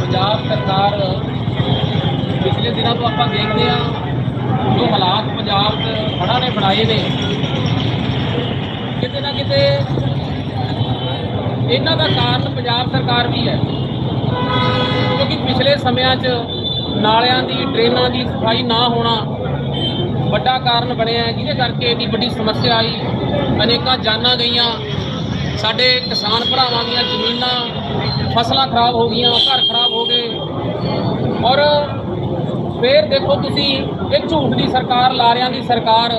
ਪੰਜਾਬ ਸਰਕਾਰ ਪਿਛਲੇ ਦਿਨਾਂ ਤੋਂ ਆਪਾਂ ਦੇਖਦੇ ਆ ਜੋ ਹਾਲਾਤ ਪੰਜਾਬ 'ਚ ਹੜ੍ਹਾਂ ਨੇ ਬਣਾਏ ਨੇ, ਕਿਤੇ ਨਾ ਕਿਤੇ ਇਹਨਾਂ ਦਾ ਕਾਰਨ ਪੰਜਾਬ ਸਰਕਾਰ ਵੀ ਹੈ। ਕਿਉਂਕਿ ਪਿਛਲੇ ਸਮਿਆਂ 'ਚ ਨਾਲਿਆਂ ਦੀ, ਡਰੇਨਾਂ ਦੀ ਸਫ਼ਾਈ ਨਾ ਹੋਣਾ ਵੱਡਾ ਕਾਰਨ ਬਣਿਆ ਜਿਹਦੇ ਕਰਕੇ ਇੰਨੀ ਵੱਡੀ ਸਮੱਸਿਆ ਆਈ। ਅਨੇਕਾਂ ਜਾਨਾਂ ਗਈਆਂ। ਸਾਡੇ ਕਿਸਾਨ ਭਰਾਵਾਂ ਦੀਆਂ ਜ਼ਮੀਨਾਂ ਫਸਲਾਂ ਖਰਾਬ ਹੋ ਗਈਆਂ, ਘਰ ਖਰਾਬ ਹੋ ਗਏ। ਔਰ ਫੇਰ ਦੇਖੋ ਤੁਸੀਂ, ਇਹ ਝੂਠ ਦੀ ਸਰਕਾਰ, ਲਾਰਿਆਂ ਦੀ ਸਰਕਾਰ,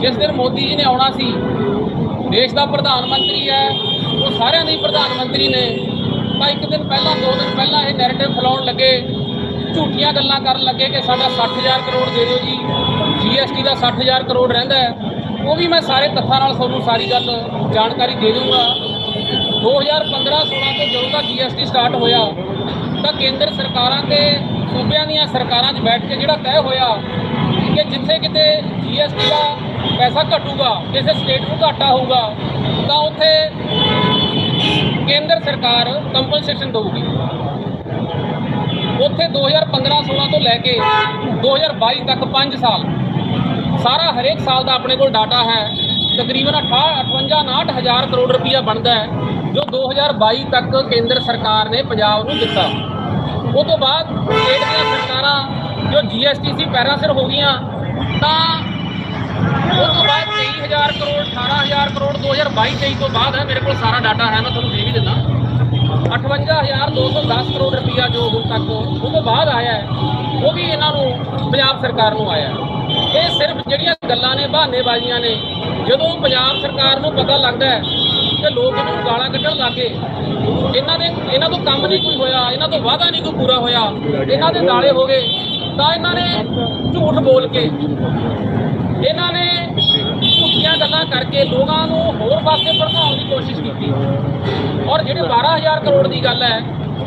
ਜਿਸ ਦਿਨ ਮੋਦੀ ਜੀ ਨੇ ਆਉਣਾ ਸੀ, ਦੇਸ਼ ਦਾ ਪ੍ਰਧਾਨ ਮੰਤਰੀ ਹੈ, ਉਹ ਸਾਰਿਆਂ ਦੇ ਪ੍ਰਧਾਨ ਮੰਤਰੀ ਨੇ। ਤਾਂ ਇੱਕ ਦਿਨ ਪਹਿਲਾਂ, ਦੋ ਦਿਨ ਪਹਿਲਾਂ ਇਹ ਨੈਰੇਟਿਵ ਫੈਲਾਉਣ ਲੱਗੇ, ਝੂਠੀਆਂ ਗੱਲਾਂ ਕਰਨ ਲੱਗੇ ਕਿ ਸਾਡਾ 60000 ਕਰੋੜ ਦੇ ਦਿਓ ਜੀ ਜੀਐਸਟੀ ਦਾ 60000 ਕਰੋੜ ਰਹਿੰਦਾ ਹੈ। ਉਹ ਵੀ ਮੈਂ ਸਾਰੇ ਤੱਥਾਂ ਨਾਲ ਤੁਹਾਨੂੰ ਸਾਰੀ ਗੱਲ ਜਾਣਕਾਰੀ ਦੇ ਦੂੰਗਾ 2015-16 ਤੋਂ ਜਦੋਂ ਦਾ ਜੀਐਸਟੀ ਸਟਾਰਟ ਹੋਇਆ, ਤਾਂ ਕੇਂਦਰ ਸਰਕਾਰਾਂ ਤੇ ਸੂਬਿਆਂ ਦੀਆਂ ਸਰਕਾਰਾਂ 'ਚ ਬੈਠ ਕੇ ਜਿਹੜਾ ਤੈਅ ਹੋਇਆ ਕਿ ਜਿੱਥੇ ਕਿਤੇ ਜੀਐਸਟੀ ਦਾ ਪੈਸਾ ਘਟੂਗਾ, ਕਿਸੇ ਸਟੇਟ ਨੂੰ ਘਾਟਾ ਹੋਊਗਾ, ਤਾਂ ਉੱਥੇ ਕੇਂਦਰ ਸਰਕਾਰ ਕੰਪਨਸੇਸ਼ਨ ਦੇਊਗੀ। ਉੱਥੇ 2015-16 ਤੋਂ ਲੈ ਕੇ 2022 ਤੱਕ 5 ਸਾਲ, ਸਾਰਾ ਹਰੇਕ ਸਾਲ ਦਾ ਆਪਣੇ ਕੋਲ ਡਾਟਾ ਹੈ। ਤਕਰੀਬਨ 58 ਹਜ਼ਾਰ ਕਰੋੜ ਰੁਪਈਆ ਬਣਦਾ ਹੈ, ਜੋ 2022 ਤੱਕ ਕੇਂਦਰ ਸਰਕਾਰ ਨੇ ਪੰਜਾਬ ਨੂੰ ਦਿੱਤਾ। ਉਹ ਤੋਂ ਬਾਅਦ ਸਟੇਟ ਦੀਆਂ ਸਰਕਾਰਾਂ ਜੋ ਜੀਐਸਟੀ ਸੀ ਪੈਰਾਂ ਸਿਰ ਹੋ ਗਈਆਂ, ਤਾਂ ਉਹ ਤੋਂ ਬਾਅਦ 23000 ਕਰੋੜ 18000 ਕਰੋੜ 2022 23 ਤੋਂ ਬਾਅਦ ਹੈ, ਮੇਰੇ ਕੋਲ ਸਾਰਾ ਡਾਟਾ ਹੈ, ਮੈਂ ਤੁਹਾਨੂੰ ਦੇ ਵੀ ਦਿੰਦਾ। 58210 ਕਰੋੜ ਰੁਪਈਆ ਜੋ ਹੁਣ ਤੱਕ ਉਹ ਤੋਂ ਬਾਅਦ ਆਇਆ ਹੈ, ਉਹ ਵੀ ਇਹਨਾਂ ਨੂੰ ਪੰਜਾਬ ਸਰਕਾਰ ਨੂੰ ਆਇਆ ਇਹ ਸਿਰਫ ਜਿਹੜੀਆਂ ਗੱਲਾਂ ਨੇ, ਬਹਾਨੇਬਾਜ਼ੀਆਂ ਨੇ ਜਦੋਂ ਪੰਜਾਬ ਸਰਕਾਰ ਨੂੰ ਪਤਾ ਲੱਗਦਾ ਹੈ ਕਿ ਲੋਕ ਨੂੰ ਗਾਲਾਂ ਕੱਢਣ ਲੱਗੇ, ਇਹਨਾਂ ਦੇ ਇਹਨਾਂ ਤੋਂ ਕੰਮ ਨਹੀਂ ਕੋਈ ਹੋਇਆ, ਇਹਨਾਂ ਤੋਂ ਵਾਅਦਾ ਨਹੀਂ ਕੋਈ ਪੂਰਾ ਹੋਇਆ, ਇਹਨਾਂ ਦੇ ਦਾਲੇ ਹੋ ਗਏ, ਤਾਂ ਇਹਨਾਂ ਨੇ ਝੂਠ ਬੋਲ ਕੇ, ਇਹਨਾਂ ਨੇ ਝੂਠੀਆਂ ਗੱਲਾਂ ਕਰਕੇ ਲੋਕਾਂ ਨੂੰ ਹੋਰ ਪਾਸੇ ਭੜਕਾਉਣ ਦੀ ਕੋਸ਼ਿਸ਼ ਕੀਤੀ। ਔਰ ਜਿਹੜੇ 12000 ਕਰੋੜ ਦੀ ਗੱਲ ਹੈ,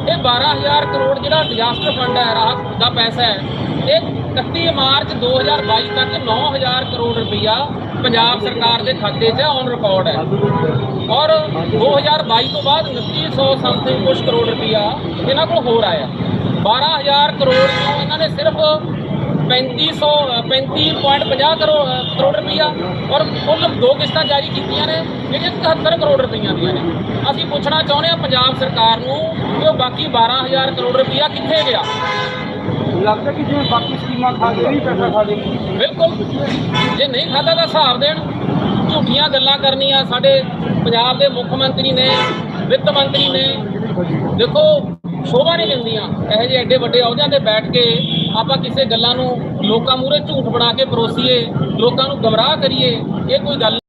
ਇਹ 12000 ਕਰੋੜ ਜਿਹੜਾ ਡਿਜ਼ਾਸਟਰ ਫੰਡ ਹੈ, ਰਾਹਤ ਦਾ ਪੈਸਾ ਹੈ, ਇਹ 31 ਮਾਰਚ 2022 ਤੱਕ 9000 ਕਰੋੜ ਰੁਪਈਆ ਪੰਜਾਬ ਸਰਕਾਰ ਦੇ ਖਾਤੇ 'ਚ ਔਨ ਰਿਕਾਰਡ ਹੈ। ਔਰ 2022 ਤੋਂ ਬਾਅਦ 2900 ਸਮਥਿੰਗ ਕੁਝ ਕਰੋੜ ਰੁਪਈਆ ਇਹਨਾਂ ਕੋਲ ਹੋਰ ਆਇਆ। 12000 ਕਰੋੜ ਤੋਂ ਇਹਨਾਂ ਨੇ ਸਿਰਫ 3500 35.50 ਕਰੋੜ ਕਰੋੜ ਰੁਪਈਆ ਔਰ ਕੁੱਲ ਦੋ ਕਿਸ਼ਤਾਂ ਜਾਰੀ ਕੀਤੀਆਂ ਨੇ, ਜਿਹੜੀਆਂ 73 ਕਰੋੜ ਰੁਪਈਆ ਦੀਆਂ ਨੇ। ਅਸੀਂ ਪੁੱਛਣਾ ਚਾਹੁੰਦੇ ਹਾਂ ਪੰਜਾਬ ਸਰਕਾਰ ਨੂੰ ਕਿ ਉਹ ਬਾਕੀ 12000 ਕਰੋੜ ਰੁਪਈਆ ਕਿੱਥੇ ਗਿਆ। ਲੱਗਦਾ ਕਿ ਜਿਵੇਂ ਬਾਕੀ ਸਕੀਮਾਂ ਖਾ ਗਏ ਪੈਸਾ ਖਾ ਬਿਲਕੁਲ। ਜੇ ਨਹੀਂ ਖਾਦਾ ਤਾਂ ਹਿਸਾਬ ਦੇਣ। ਝੂਠੀਆਂ ਗੱਲਾਂ ਕਰਨੀਆਂ ਸਾਡੇ ਪੰਜਾਬ ਦੇ ਮੁੱਖ ਮੰਤਰੀ ਨੇ, ਵਿੱਤ ਮੰਤਰੀ ਨੇ। ਦੇਖੋ, ਸ਼ੋਭਾ ਨਹੀਂ ਲੈਂਦੀਆਂ ਇਹੋ ਜਿਹੇ ਐਡੇ ਵੱਡੇ ਅਹੁਦਿਆਂ ਤੇ ਬੈਠ ਕੇ ਆਪਾਂ ਕਿਸੇ ਗੱਲਾਂ ਨੂੰ ਲੋਕਾਂ ਮੂਹਰੇ ਝੂਠ ਬਣਾ ਕੇ ਪਰੋਸੀਏ, ਲੋਕਾਂ ਨੂੰ ਗਮਰਾਹ ਕਰੀਏ, ਇਹ ਕੋਈ ਗੱਲ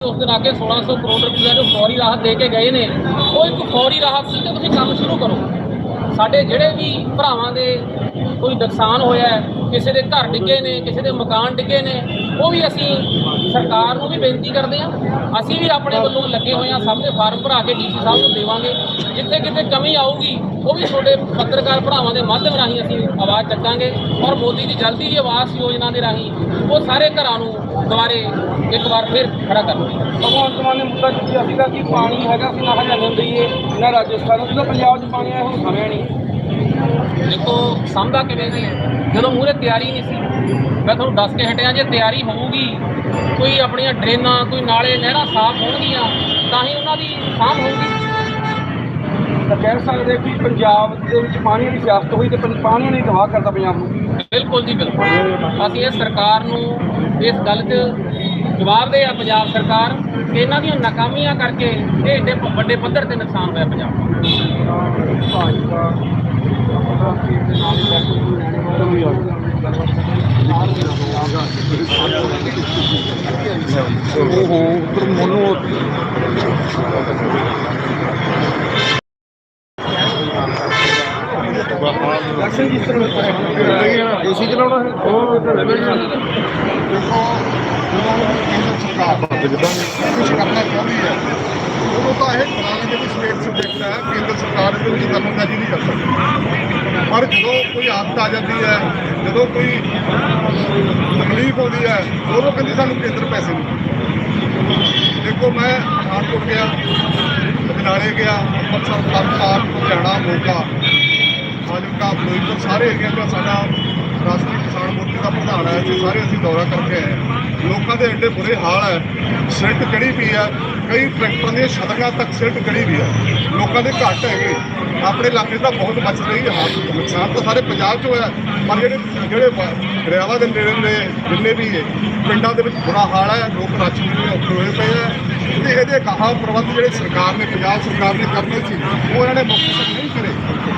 ਉਸ ਦਿਨ ਆ ਕੇ 1600 ਕਰੋੜ ਰੁਪਈਆ ਜੋ ਫੌਰੀ ਰਾਹਤ ਦੇ ਕੇ ਗਏ ਨੇ, ਉਹ ਇੱਕ ਫੌਰੀ ਰਾਹਤ ਸੀ ਤੇ ਤੁਸੀਂ ਕੰਮ ਸ਼ੁਰੂ ਕਰੋ। ਸਾਡੇ ਜਿਹੜੇ ਵੀ ਭਰਾਵਾਂ ਦੇ ਕੋਈ ਨੁਕਸਾਨ ਹੋਇਆ ਕਿਸੇ ਦੇ ਘਰ ਡਿੱਗੇ ਨੇ, ਕਿਸੇ ਦੇ ਮਕਾਨ ਡਿੱਗੇ ਨੇ, ਉਹ ਵੀ ਅਸੀਂ ਸਰਕਾਰ ਨੂੰ ਵੀ ਬੇਨਤੀ ਕਰਦੇ ਹਾਂ। ਅਸੀਂ ਵੀ ਆਪਣੇ ਵੱਲੋਂ ਲੱਗੇ ਹੋਏ ਹਾਂ, ਸਭ ਦੇ ਫਾਰਮ ਭਰਾ ਕੇ ਡੀਸੀ ਸਾਹਿਬ ਨੂੰ ਦੇਵਾਂਗੇ। ਜਿੱਥੇ ਕਿਤੇ ਕਮੀ ਆਊਗੀ ਉਹ ਵੀ ਤੁਹਾਡੇ ਪੱਤਰਕਾਰ ਭਰਾਵਾਂ ਦੇ ਮਾਧਿਅਮ ਰਾਹੀਂ ਅਸੀਂ ਆਵਾਜ਼ ਚੱਕਾਂਗੇ ਔਰ ਮੋਦੀ ਦੀ ਜਲਦੀ ਹੀ ਆਵਾਸ ਯੋਜਨਾ ਦੇ ਰਾਹੀਂ ਉਹ ਸਾਰੇ ਘਰਾਂ ਨੂੰ ਦੁਬਾਰੇ ਇੱਕ ਵਾਰ ਫਿਰ ਖੜਾ ਕਰਨਗੇ। ਭਗਵੰਤ ਮਾਨ ਨੇ ਮੁੱਦਾ ਚੁੱਕਿਆ ਸੀਗਾ ਕਿ ਪਾਣੀ ਹੈਗਾ ਸੀ ਨਾ ਹਰਿਆਣਾ ਨੂੰ ਦਈਏ ਨਾ ਰਾਜਸਥਾਨ ਜਦੋਂ ਪੰਜਾਬ 'ਚ ਪਾਣੀ ਆਇਆ ਹੁਣ ਸਮਿਆ ਨਹੀਂ। ਦੇਖੋ ਸਾਂਭਾ ਕਿਵੇਂ ਦੀ ਜਦੋਂ ਮੂਹਰੇ ਤਿਆਰੀ ਨਹੀਂ ਸੀ ਮੈਂ ਤੁਹਾਨੂੰ ਦੱਸ ਕੇ ਹਟਿਆ ਜੇ ਤਿਆਰੀ ਹੋਊਗੀ ਕੋਈ ਆਪਣੀਆਂ ਡਰੇਨਾਂ ਕੋਈ ਨਾਲੇ ਨਹਿਰਾਂ ਸਾਫ਼ ਹੋਣਗੀਆਂ ਤਾਂ ਹੀ ਉਹਨਾਂ ਦੀ ਸਾਂਭ ਹੋਊਗੀ। ਕਹਿ ਸਕਦੇ ਕਿ ਪੰਜਾਬ ਦੇ ਵਿੱਚ ਪਾਣੀ ਦੀ ਸਿਆਸਤ ਹੋਈ ਤੇ ਪਾਣੀ ਨੇ ਤਬਾਹ ਕਰਤਾ ਪੰਜਾਬ ਨੂੰ। ਬਿਲਕੁਲ ਜੀ ਬਿਲਕੁਲ। ਅਸੀਂ ਇਹ ਸਰਕਾਰ ਨੂੰ ਇਸ ਗੱਲ 'ਚ ਜਵਾਬ ਦੇ ਆ ਪੰਜਾਬ ਸਰਕਾਰ ਕਿ ਇਹਨਾਂ ਦੀਆਂ ਨਾਕਾਮੀਆਂ ਕਰਕੇ ਇਹ ਏਡੇ ਵੱਡੇ ਪੱਧਰ ਤੇ ਨੁਕਸਾਨ ਹੋਇਆ ਪੰਜਾਬ ਵੀ ਉਹ ਮੋਨੋ ਇਲੈਕਸ਼ਨ ਜਿਸ ਤਰ੍ਹਾਂ ਏਸੀ ਚਲਾਉਣਾ ਹੈ ਉਹ ਕੁਝ ਕਰਨਾ ਚਾਹੁੰਦੀ ਹੈ ਉਦੋਂ ਤਾਂ ਇਹ ਪੁਰਾਣੇ ਜਿਹੜੇ ਸਟੇਟ ਸਬਜੈਕਟ ਹੈ ਕੇਂਦਰ ਸਰਕਾਰ ਇਹਦੇ ਵਿੱਚ ਦਖਲਅੰਦਾਜ਼ੀ ਨਹੀਂ ਕਰ ਸਕਦੀ ਪਰ ਜਦੋਂ ਕੋਈ ਆਫਤ ਆ ਜਾਂਦੀ ਹੈ ਜਦੋਂ ਕੋਈ ਤਕਲੀਫ ਆਉਂਦੀ ਹੈ ਉਦੋਂ ਕਹਿੰਦੀ ਸਾਨੂੰ ਕੇਂਦਰ ਪੈਸੇ ਨਹੀਂ ਦੇਖੋ ਮੈਂ ਪਠਾਨਕੋਟ ਗਿਆ ਅਜਨਾਲੇ ਗਿਆ ਅੰਮ੍ਰਿਤਸਰ ਤਰਨਤਾਰਨ ਲੁਧਿਆਣਾ ਮੋਗਾ ਫਾਜ਼ਿਲਕਾ ਫਿਰੋਜ਼ਪੁਰ ਸਾਰੇ ਏਰੀਆ ਦਾ ਸਾਡਾ ਰਾਸ਼ਟਰੀ ਕਿਸਾਨ ਮੋਰਚੇ ਦਾ ਪ੍ਰਧਾਨ ਹੈ ਅਸੀਂ ਸਾਰੇ ਅਸੀਂ ਦੌਰਾ ਕਰਕੇ ਆਏ ਹਾਂ। ਲੋਕਾਂ ਦੇ ਐਡੇ ਬੁਰੇ ਹਾਲ ਹੈ ਸਿਲਟ ਕੜੀ ਵੀ ਹੈ ਕਈ ਟਰੈਕਟਰਾਂ ਦੀਆਂ ਛਤਰੀਆਂ ਤੱਕ ਸਿਲਟ ਕੜੀ ਵੀ ਹੈ। ਲੋਕਾਂ ਦੇ ਘੱਟ ਹੈਗੇ ਆਪਣੇ ਇਲਾਕੇ 'ਚ ਤਾਂ ਬਹੁਤ ਬਚ ਰਹੀ ਹੈ ਹਾਲ ਨੁਕਸਾਨ ਤਾਂ ਸਾਰੇ ਪੰਜਾਬ 'ਚ ਹੋਇਆ ਪਰ ਜਿਹੜੇ ਜਿਹੜੇ ਦਰਿਆਵਾਂ ਦੇ ਨੇੜੇ ਦੇ ਜਿੰਨੇ ਵੀ ਹੈ, ਪਿੰਡਾਂ ਦੇ ਵਿੱਚ ਬੁਰਾ ਹਾਲ ਹੈ ਲੋਕ ਰਾਸ਼ਨ ਦੇ ਔਖੇ ਹੋਏ ਪਏ ਹੈ ਤੇ ਇਹਦੇ ਗਾਹਾਂ ਪ੍ਰਬੰਧ ਜਿਹੜੇ ਸਰਕਾਰ ਨੇ ਪੰਜਾਬ ਸਰਕਾਰ ਨੇ ਕਰਨੇ ਸੀ ਉਹ ਇਹਨਾਂ ਨੇ ਮੁਕਤ ਨਹੀਂ ਕਰੇ।